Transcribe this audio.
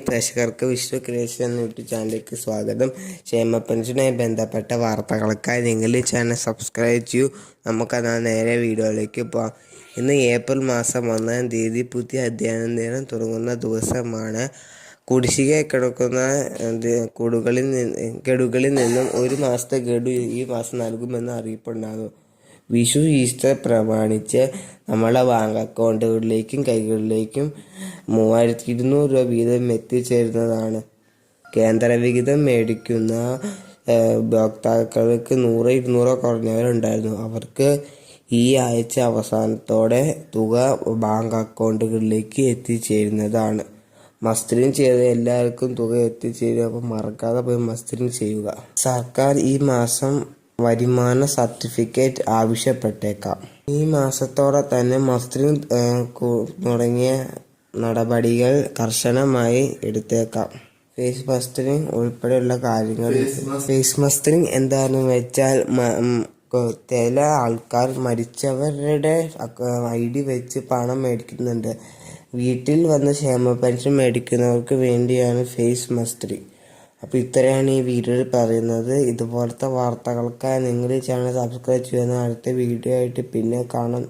പ്രേക്ഷകർക്ക് വിഷ്ണു ക്രിയേഷൻ എന്ന യൂട്യൂബ് ചാനലിലേക്ക് സ്വാഗതം. ക്ഷേമ പെൻഷനുമായി ബന്ധപ്പെട്ട വാർത്തകൾക്കായി നിങ്ങൾ ഈ ചാനൽ സബ്സ്ക്രൈബ് ചെയ്യൂ. നമുക്കതാ നേരെ വീഡിയോയിലേക്ക് പോകാം ഇന്ന് ഏപ്രിൽ മാസം ഒന്നാം തീയതി പുതിയ അധ്യയന ദിനം തുടങ്ങുന്ന ദിവസമാണ്. കുടിശ്ശിക കിടക്കുന്ന കൂടുകളിൽ നിന്ന് ഗഡുകളിൽ നിന്നും ഒരു മാസത്തെ ഗഡു ഈ മാസം നൽകുമെന്ന് അറിയിപ്പുണ്ടാകുന്നു. വിഷു ഈസ്റ്റർ പ്രമാണിച്ച് നമ്മളെ ബാങ്ക് അക്കൗണ്ടുകളിലേക്കും കൈകളിലേക്കും മൂവായിരത്തി ഇരുന്നൂറ് രൂപ വീതം എത്തിച്ചേരുന്നതാണ്. കേന്ദ്ര വിഹിതം മേടിക്കുന്ന ഉപഭോക്താക്കൾക്ക് നൂറ് ഇരുന്നൂറോ കുറഞ്ഞവരുണ്ടായിരുന്നു. അവർക്ക് ഈ ആഴ്ച അവസാനത്തോടെ തുക ബാങ്ക് അക്കൗണ്ടുകളിലേക്ക് എത്തിച്ചേരുന്നതാണ്. മസ്റ്ററിങ് ചെയ്ത എല്ലാവർക്കും തുക എത്തിച്ചേരും. അപ്പോൾ മറക്കാതെ പോയി മസ്റ്ററിങ് ചെയ്യുക. സർക്കാർ ഈ മാസം വരുമാന സർട്ടിഫിക്കറ്റ് ആവശ്യപ്പെട്ടേക്കാം. ഈ മാസത്തോടെ തന്നെ മസ്റ്ററിങ് തുടങ്ങിയ നടപടികൾ കർശനമായി എടുത്തേക്കാം. ഫേസ് മസ്റ്ററിങ് ഉൾപ്പെടെയുള്ള കാര്യങ്ങൾ ഫേസ് മസ്റ്ററിങ് എന്താണെന്ന് വെച്ചാൽ ചില ആൾക്കാർ മരിച്ചവരുടെ ഐ ഡി വെച്ച് പണം മേടിക്കുന്നുണ്ട്. വീട്ടിൽ വന്ന് ക്ഷേമ പെൻഷൻ മേടിക്കുന്നവർക്ക് വേണ്ടിയാണ് ഫേസ് മസ്റ്ററി അപ്പോൾ ഇത്രയാണ് ഈ വീഡിയോയിൽ പറയുന്നത്. ഇതുപോലത്തെ വാർത്തകൾക്കായി നിങ്ങൾ ചാനൽ സബ്സ്ക്രൈബ് ചെയ്യുന്ന അടുത്ത വീഡിയോ ആയിട്ട് പിന്നെ കാണാം.